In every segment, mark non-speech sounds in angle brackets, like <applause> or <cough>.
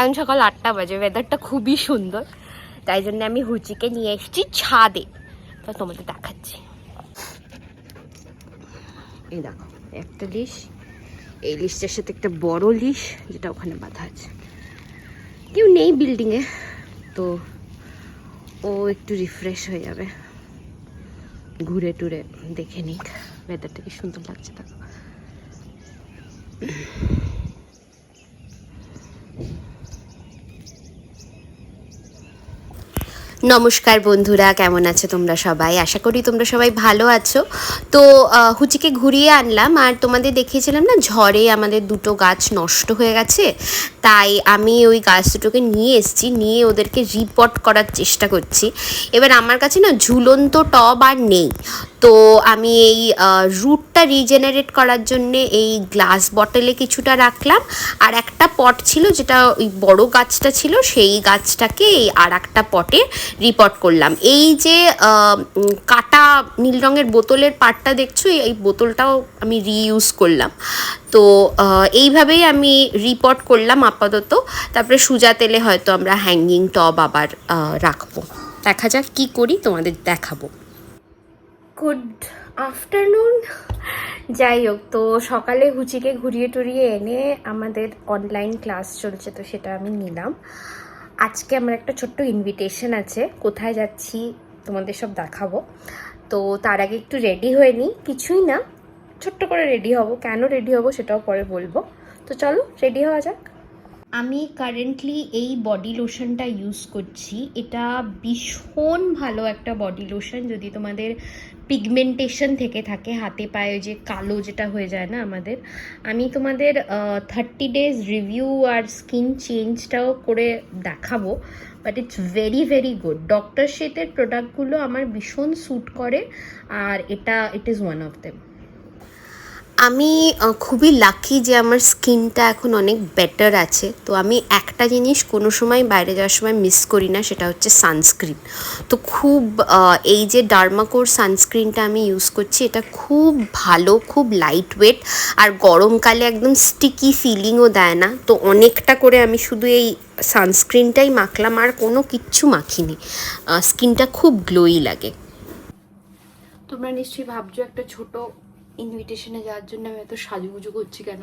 এখন সকাল আটটা বাজে ওয়েদারটা খুবই সুন্দর। তাই জন্য আমি হুচিকে নিয়ে এসেছি ছাদে। তা তোমাদের দেখাচ্ছি। এই দেখো, একটা লিশ এই লিস্টের সাথে একটা বড় লিশ যেটা ওখানে বাঁধা আছে। কেউ নেই বিল্ডিংয়ে তো ও একটু রিফ্রেশ হয়ে যাবে। ঘুরে টুরে দেখে নিক ওয়েদারটা কি সুন্দর লাগছে দেখো। নমস্কার বন্ধুরা, কেমন আছো তোমরা সবাই? আশা করি তোমরা সবাই ভালো আছো। তো হুচিকে ঘুরিয়ে আনলাম আর তোমাদের দেখিয়েছিলাম না, ঝড়ে আমাদের দুটো গাছ নষ্ট হয়ে গেছে। তাই আমি ওই গাছ দুটোকে নিয়ে এসেছি, নিয়ে ওদেরকে রিপোর্ট করার চেষ্টা করছি। এবার আমার কাছে না ঝুলন্ত টব আর নেই। তো আমি এই রুটটা রিজেনারেট করার জন্য এই গ্লাস বটলে কিছুটা রাখলাম। আর একটা পট ছিল যেটা ওই বড় গাছটা ছিল, সেই গাছটাকে এই আর একটা পটে রিপোর্ট করলাম। এই যে কাটা নীল রঙের বোতলের পাটটা দেখছ, এই- বোতলটাও আমি রিইউজ করলাম। তো এইভাবেই আমি রিপোর্ট করলাম আপাতত। তারপরে সুজা তেলে হয়তো আমরা হ্যাঙ্গিং টব আবার রাখব। দেখা যাক কি করি, তোমাদের দেখাবো। গুড আফটারনুন যাই হোক তো সকালে হুচিকে ঘুরিয়ে টুরিয়ে এনে আমাদের অনলাইন ক্লাস চলছে, তো সেটা আমি নিলাম। আজকে আমার একটা ছোট্ট ইনভিটেশন আছে, কোথায় যাচ্ছি তোমাদের সব দেখাবো। তো তার আগে একটু রেডি হয়ে নিই, কিছুই না, ছোট্ট করে রেডি হব। কেন রেডি হব সেটাও পরে বলব। তো চলো রেডি হওয়া যাক। আমি কারেন্টলি এই বডি লোশনটা ইউজ করছি। এটা ভীষণ ভালো একটা বডি লোশন যদি তোমাদের পিগমেন্টেশন থেকে থাকে, হাতে পায়ে যে কালো যেটা হয়ে যায় না আমাদের, আমি তোমাদের থার্টি ডেজ রিভিউ আর স্কিন চেঞ্জটাও করে দেখাবো। But it's very very good doctor শেতের প্রোডাক্টগুলো আমার ভীষণ স্যুট করে, আর এটা it is one of them আমি খুবই লাকি যে আমার স্কিনটা এখন অনেক বেটার আছে। তো আমি একটা জিনিস কোনো সময় বাইরে যাওয়ার সময় মিস করি না, সেটা হচ্ছে সানস্ক্রিন তো খুব এই যে ডার্মাকোর সানস্ক্রিনটা আমি ইউজ করছি, এটা খুব ভালো, খুব লাইট ওয়েট আর গরমকালে একদম স্টিকি ফিলিংও দেয় না। তো অনেকটা করে আমি শুধু এই সানস্ক্রিনটাই মাখলাম, আর কোনো কিচ্ছু মাখিনি। স্কিনটা খুব গ্লোই লাগে। তোমরা নিশ্চয়ই ভাবছ একটা ছোট ইনভিটেশনে যাওয়ার জন্য আমি এত সাজুগুজু করছি কেন?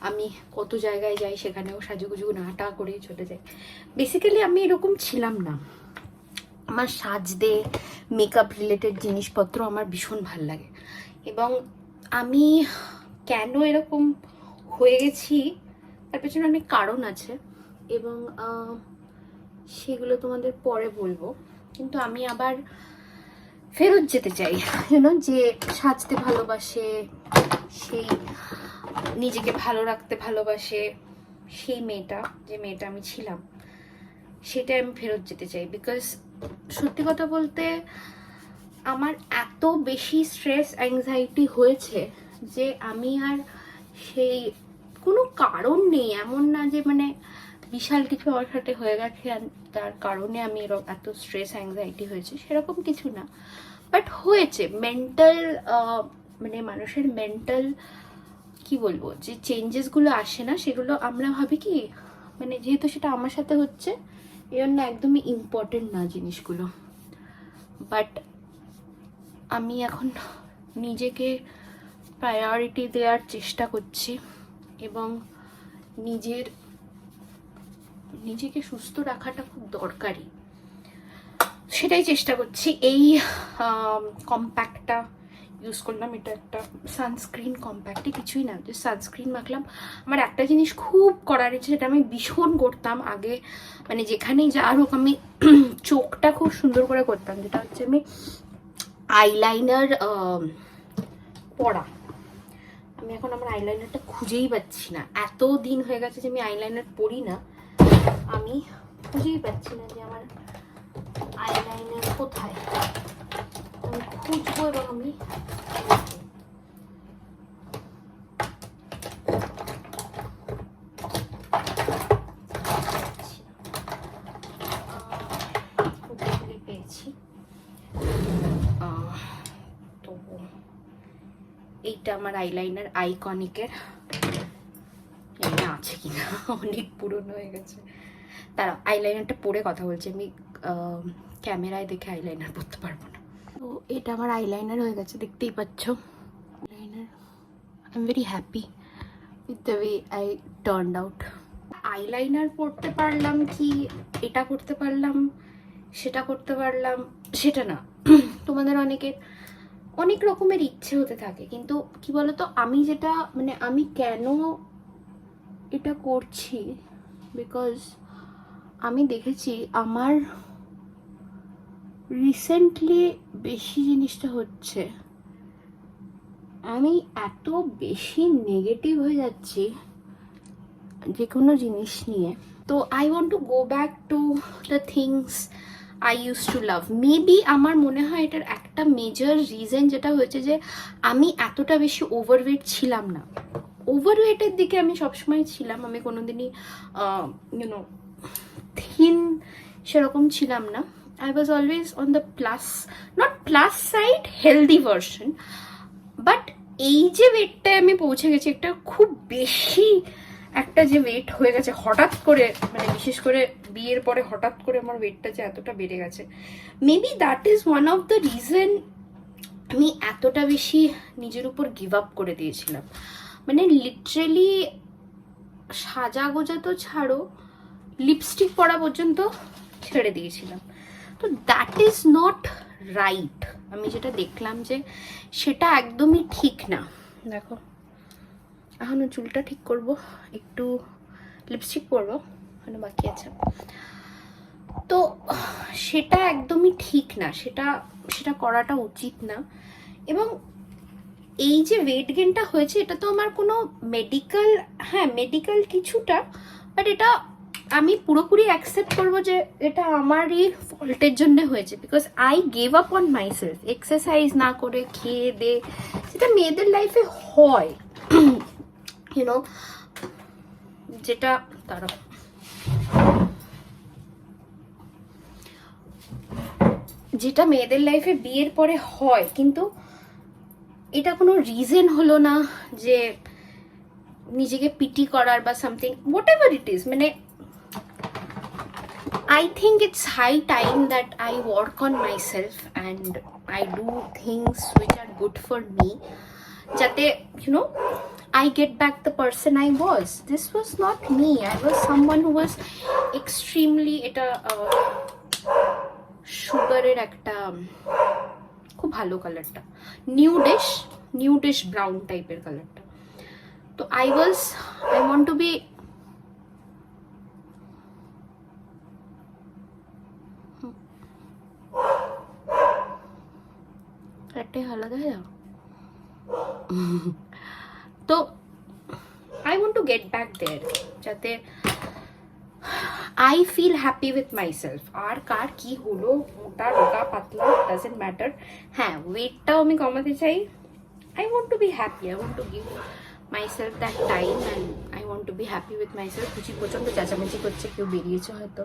আমি কত জায়গায় যাই সেখানেও সাজুগুজু নাটা করে চলে যাই। বেসিক্যালি আমি এরকম ছিলাম না। আমার সাজদে মেকআপ রিলেটেড জিনিসপত্র আমার ভীষণ ভালো লাগে। এবং আমি কেন এরকম হয়ে গেছি, তার পেছনে অনেক কারণ আছে। এবং সেগুলো তোমাদের পরে বলব। কিন্তু আমি আবার ফেরত যেতে চাই। ইউনো যে সাজতে ভালোবাসে সেই নিজেকে ভালো রাখতে ভালোবাসে, সেই মেয়েটা, যে মেয়েটা আমি ছিলাম সেটা আমি ফেরত যেতে চাই। বিকজ সত্যি কথা বলতে আমার এত বেশি স্ট্রেস অ্যাংজাইটি হয়েছে যে আমি আর সেই কোনো কারণ নেই। এমন না যে মানে বিশাল কিছু আমার সাথে হয়ে গেছে তার কারণে আমি এত স্ট্রেস অ্যাংজাইটি হয়েছে, সেরকম কিছু না। বাট হয়েছে মেন্টাল মানে মানুষের মেন্টাল কি বলব, যে চেঞ্জেসগুলো আসে না, সেগুলো আমরা ভাবি কি মানে যেহেতু সেটা আমার সাথে হচ্ছে এই জন্য একদমই ইম্পর্টেন্ট না জিনিসগুলো। বাট আমি এখন নিজেকে প্রায়োরিটি দেওয়ার চেষ্টা করছি এবং নিজের নিজেকে সুস্থ রাখাটা খুব দরকারি। সেটাই চেষ্টা করছি। এই কম্প্যাক্টটা ইউজ করলাম। এটা একটা সানস্ক্রিন কম্প্যাক্টে কিছুই না, যে সানস্ক্রিন মাখলাম। আমার একটা জিনিস খুব করার ইচ্ছে যেটা আমি ভীষণ করতাম আগে। মানে যেখানেই যা হোক, আমি <clears throat> চোখটা খুব সুন্দর করে করতাম। যেটা হচ্ছে আমি আইলাইনার পড়া আমি এখন আমার আইলাইনারটা খুঁজেই পাচ্ছি না। এত দিন হয়ে গেছে যে আমি আইলাইনার পড়ি না। আমি খুঁজেই পাচ্ছি না যে আমার আইলাইনার কোথায়। আমি খুঁজবো এবং আমি এইটা আমার আইলাইনার আইকনিকের এটা আছে কিনা? <laughs> অনেক পুরনো হয়ে গেছে। তারা আইলাইনারটা পরে কথা বলছি। আমি ক্যামেরায় দেখে আইলাইনার পরতে পারব না। তো এটা আমার আইলাইনার হয়ে গেছে দেখতেই পাচ্ছ। Eyeliner I am very happy with the way I turn out eyeliner পরতে পারলাম কি এটা করতে পারলাম সেটা করতে পারলাম সেটা না। তোমাদের অনেকের অনেক রকমের ইচ্ছে হতে থাকে কিন্তু কি বলতো আমি যেটা মানে আমি কেন এটা করছি বিকজ আমি দেখেছি আমার রিসেন্টলি বেশি জিনিসটা হচ্ছে, আমি এত বেশি নেগেটিভ হয়ে যাচ্ছি যে কোনো জিনিস নিয়ে। তো I want to go back to the things I use to love maybe আমার মনে হয় এটার একটা মেজর রিজন যেটা হয়েছে যে আমি এতটা বেশি ওভারওয়েট ছিলাম না। ওভারওয়েটের দিকে আমি সবসময় ছিলাম, আমি কোনোদিনই ইউনো থিন সেরকম ছিলাম না। I was always on the plus not plus side healthy version but এই যে ওয়েটটায় আমি পৌঁছে গেছি, একটা খুব বেশি একটা যে ওয়েট হয়ে গেছে, হঠাৎ করে মানে বিশেষ করে বিয়ের পরে হঠাৎ করে আমার ওয়েটটা যে এতটা বেড়ে গেছে। Maybe that is one of the reason আমি এতটা বেশি নিজের উপর গিভ আপ করে দিয়েছিলাম। মানে লিটারেলি সাজা গোজা তো ছাড়ো লিপস্টিক পরা পর্যন্ত ছেড়ে দিয়েছিলাম। তো দ্যাট ইজ নট রাইট আমি যেটা দেখলাম যে সেটা একদমই ঠিক না। দেখো এখনও চুলটা ঠিক করব, একটু লিপস্টিক পরবো, এখনও বাকি আছে। তো সেটা একদমই ঠিক না, সেটা সেটা করাটা উচিত না। এবং এই যে ওয়েট গেনটা হয়েছে, এটা তো আমার কোনো মেডিকেল হ্যাঁ মেডিকেল কিছুটা বাট এটা আমি পুরোপুরি অ্যাকসেপ্ট করব যে এটা আমারই ফল্টের জন্য হয়েছে because I gave up on myself exercise না করে খেয়ে দে, সেটা মেয়েদের লাইফে হয়। ইউনো যেটা তারা যেটা মেয়েদের লাইফে বিয়ের পরে হয়, কিন্তু এটা কোনো রিজন হলো না যে নিজেকে পিটি করার বা something whatever it is মানে I think it's high time that I work on myself and I do things which are good for me. যাতে you know I get back the person I was. This was not me. I was someone who was extremely এটা সুগারের একটা খুব ভালো কালারটা নিউডিশ নিউডিশ brown টাইপের কালারটা তো I was I want to be একটাই আলাদা হয়ে যাও তো I want to get back there যাতে I feel happy with myself আর কার কি হলো, মোটা, রোগা, পাতলা ডাজেন্ট ম্যাটার হ্যাঁ ওয়েটটাও আমি কমাতে চাই। I want to be happy I want to give myself that time and I want to be happy with myself খুশি, প্রচণ্ড চেঁচামেচি করছে, কেউ বেরিয়েছে হয়তো।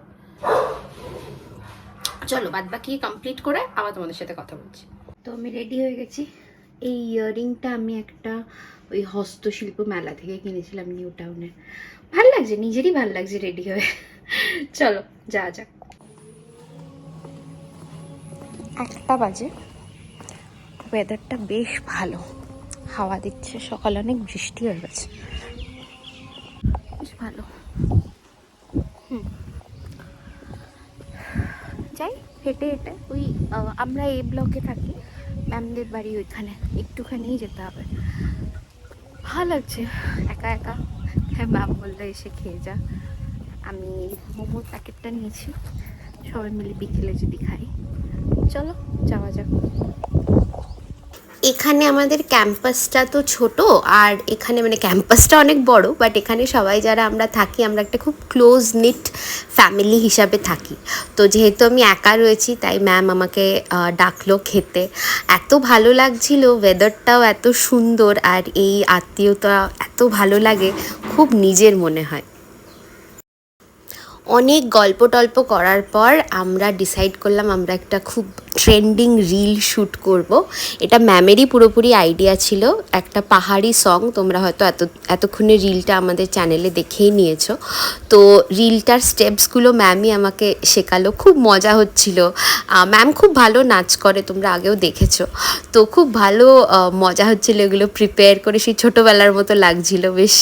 চলো বাদ বাকি কমপ্লিট করে আবার তোমাদের সাথে কথা বলছি। তো আমি রেডি হয়ে গেছি। এই ইয়াররিংটা আমি একটা ওই হস্তশিল্প মেলা থেকে কিনেছিলাম নিউ টাউনে ভালো লাগছে, নিজেরই ভালো লাগছে রেডি হয়ে। চলো যা যাক। একটা বাজে। ওয়েদারটা বেশ ভালো। হাওয়া দিচ্ছে, সকালে অনেক বৃষ্টি হয়ে গেছে। বেশ ভালো। হুম। যাই, হেঁটে হেঁটে ওই আমরা এই ব্লকে থাকি। ম্যামদের বাড়ি ওইখানে, একটুখানেই যেতে হবে। ভালো লাগছে, একা একা। হ্যাঁ ম্যাম বলল এসে খেয়ে যা। আমি মোমোর প্যাকেটটা নিয়েছি, সবাই মিলে বিকেলে যদি খাই। চলো, যাওয়া যাক। এখানে আমাদের ক্যাম্পাসটা তো ছোট, আর এখানে মানে ক্যাম্পাসটা অনেক বড় বাট এখানে সবাই যারা আমরা থাকি, আমরা একটা খুব ক্লোজ নিট ফ্যামিলি হিসাবে থাকি। তো যেহেতু আমি একা রয়েছি, তাই ম্যাম আমাকে ডাকলো খেতে। এত ভালো লাগছিল ওয়েদারটাও এত সুন্দর, আর এই আত্মীয়তা এত ভালো লাগে, খুব নিজের মনে হয়। অনেক গল্প টল্প করার পর আমরা ডিসাইড করলাম, আমরা একটা খুব ট্রেন্ডিং রিল শ্যুট করব। এটা ম্যামেরই পুরোপুরি আইডিয়া ছিল। একটা পাহাড়ি সং তোমরা হয়তো এত, এতক্ষণে রিলটা আমাদের চ্যানেলে দেখেই নিয়েছো। তো রিলটার স্টেপসগুলো ম্যামই আমাকে শেখালো। খুব মজা হচ্ছিল। ম্যাম খুব ভালো নাচ করে, তোমরা আগেও দেখেছ। তো খুব ভালো মজা হচ্ছিল এগুলো প্রিপেয়ার করে। সেই ছোটোবেলার মতো লাগছিল বেশ।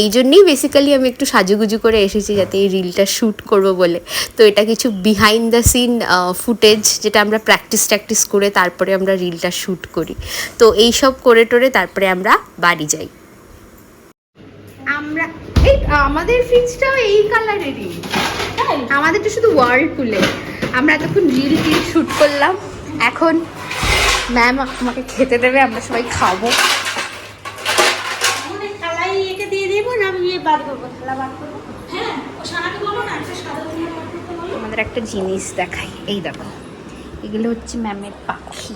এই জন্যেই বেসিক্যালি আমি একটু সাজুগুজু করে এসেছি যাতে এই রিলটা শ্যুট করব বলে। তো এটা কিছু বিহাইন্ড দ্য সিন ফুটেজ যেটা আমরা প্র্যাকটিস ট্যাকটিস করে তারপরে আমরা রিলটা শ্যুট করি। তো এই সব করে টোরে তারপরে আমরা বাড়ি যাই। আমরা এই আমাদের ফ্রিজটাও এই কালারেরই আমাদেরটা শুধু ওয়ার্লপুলে আমরা এতক্ষণ রিল টিল শ্যুট করলাম। এখন ম্যাম আমাকে খেতে দেবে আমরা সবাই খাব। আমাদের দিয়ে দেবো না আমি ইয়ে হ্যাঁ আমাদের একটা জিনিস দেখাই। এই দেখো। এগুলো হচ্ছে ম্যামের পাখি।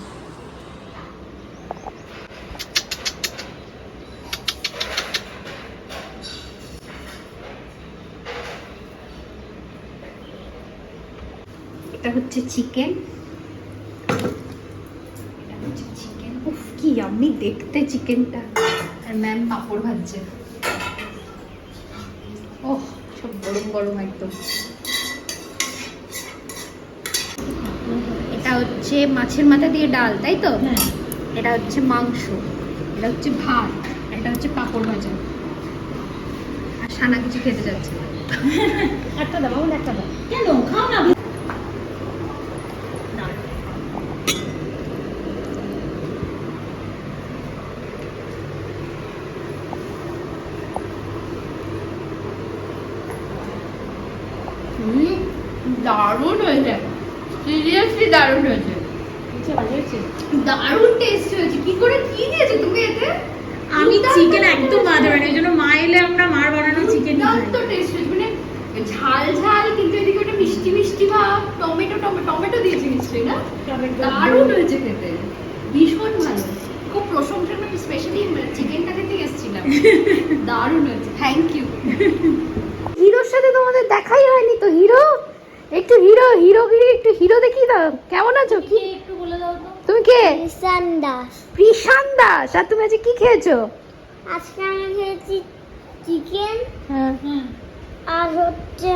এটা হচ্ছে চিকেন এটা হচ্ছে চিকেন উফ, কি আমি দেখতে চিকেনটা আর ম্যাম পাঁপড় ভাজছে। ওহ, সব গরম গরম একদম। হচ্ছে মাছের মাথা দিয়ে ডাল তাই তো? হ্যাঁ। এটা হচ্ছে মাংস এটা হচ্ছে ভাত এটা হচ্ছে পাঁপড় ভাজা। আর সানা কিছু খেতে যাচ্ছে। <laughs> একটা দাও একটা দাও। কেন? খাও না। হুম, দারুণ হয়েছে সিরিয়াসলি দারুণ হয়েছে? দারুণ টেস্ট হয়েছে। কি করে কি দিয়েছ তুমি এতে? আমি চিকেন একদম জন্য মা এলে আমরা মার বানানো চিকেন টেস্ট হয়েছে। মানে ঝাল ঝাল কিন্তু এদিকে ওটা মিষ্টি মিষ্টি ভাব টমেটো টমেটো টমেটো দিয়েছি নিশ্চয়ই না? দারুণ হয়েছে খেতে। ভীষণ ভালো। খুব প্রশংসা আমি স্পেশালি চিকেনটা খেতে এসেছিলাম। <laughs> দারুণ হয়েছে। থ্যাংক ইউ হিরোর সাথে তোমাদের দেখাই হয়নি তো হিরো? হিরোগিরি একটু হিরো দেখি দাও। কেমন আছো? কি? একটু বলে দাও তো। তুমি কে? ঈশান দাস। কৃষান দাস? আর তুমি আজকে কি খেয়েছো? আজকে আমি খেয়েছি চিকেন হ্যাঁ। আর হচ্ছে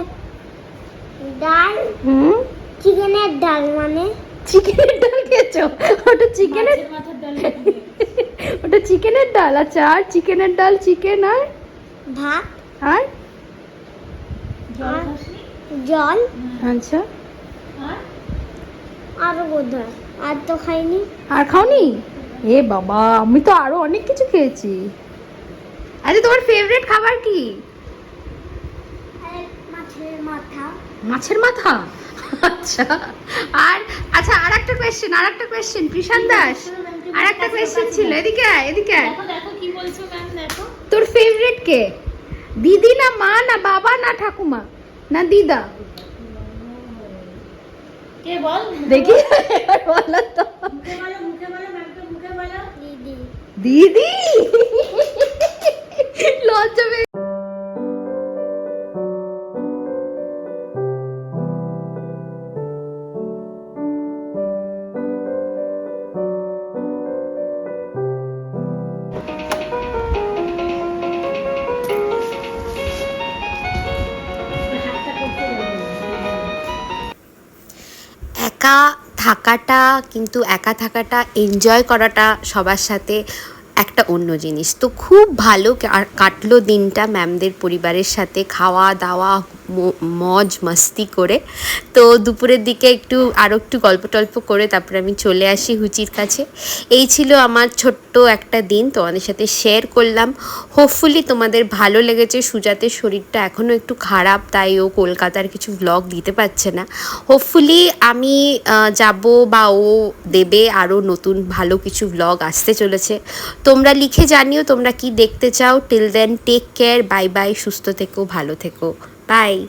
ডাল। হুম? চিকেনের ডাল মানে। চিকেনের ডাল খেয়েছো? ওটা চিকেনের ডাল ওটা চিকেনের ডাল? আচ্ছা আর চিকেনের ডাল চিকেন আর? ভাত। আর? জল জল। আচ্ছা। আর আর বোধ আর তো খাইনি। আর খাওনি? এ বাবা আমি তো আরও অনেক কিছু খেয়েছি। আচ্ছা তোমার ফেভারিট খাবার কি? মাছের মাথা। মাছের মাথা? আচ্ছা আর আচ্ছা আর একটা কোয়েশ্চেন আর একটা কোয়েশ্চেন কৃষান দাস আর একটা কোয়েশ্চেন ছিল এদিকে আয়, এদিকে আয়। দেখো দেখো কি বলছো ম্যাম দেখো। তোর ফেভারিট কে? দিদি না মা না বাবা না ঠাকুমা? না দিদা? কে বল? দেখি বলো তো দিদি। লজ্জা পেয়ে থাকাটা কিন্তু একা থাকাটা এনজয় করাটা সবার সাথে একটা অন্য জিনিস। তো খুব ভালো কাটলো দিনটা ম্যামদের পরিবারের সাথে। খাওয়া দাওয়া মজ মাস্তি করে। তো দুপুরের দিকে একটু আরও একটু গল্প টল্প করে তারপরে আমি চলে আসি হুচির কাছে। এই ছিল আমার ছোট্ট একটা দিন, তোমাদের সাথে শেয়ার করলাম। হোপফুলি তোমাদের ভালো লেগেছে। সুজাতের শরীরটা এখনও একটু খারাপ, তাই ও কলকাতার কিছু ব্লগ দিতে পারছে না। হোপফুলি আমি যাব বা ও দেবে আরও নতুন ভালো কিছু ব্লগ আসতে চলেছে। তোমরা লিখে জানিও তোমরা কি দেখতে চাও। Till then take care bye bye সুস্থ থেকো, ভালো থেকো। বাই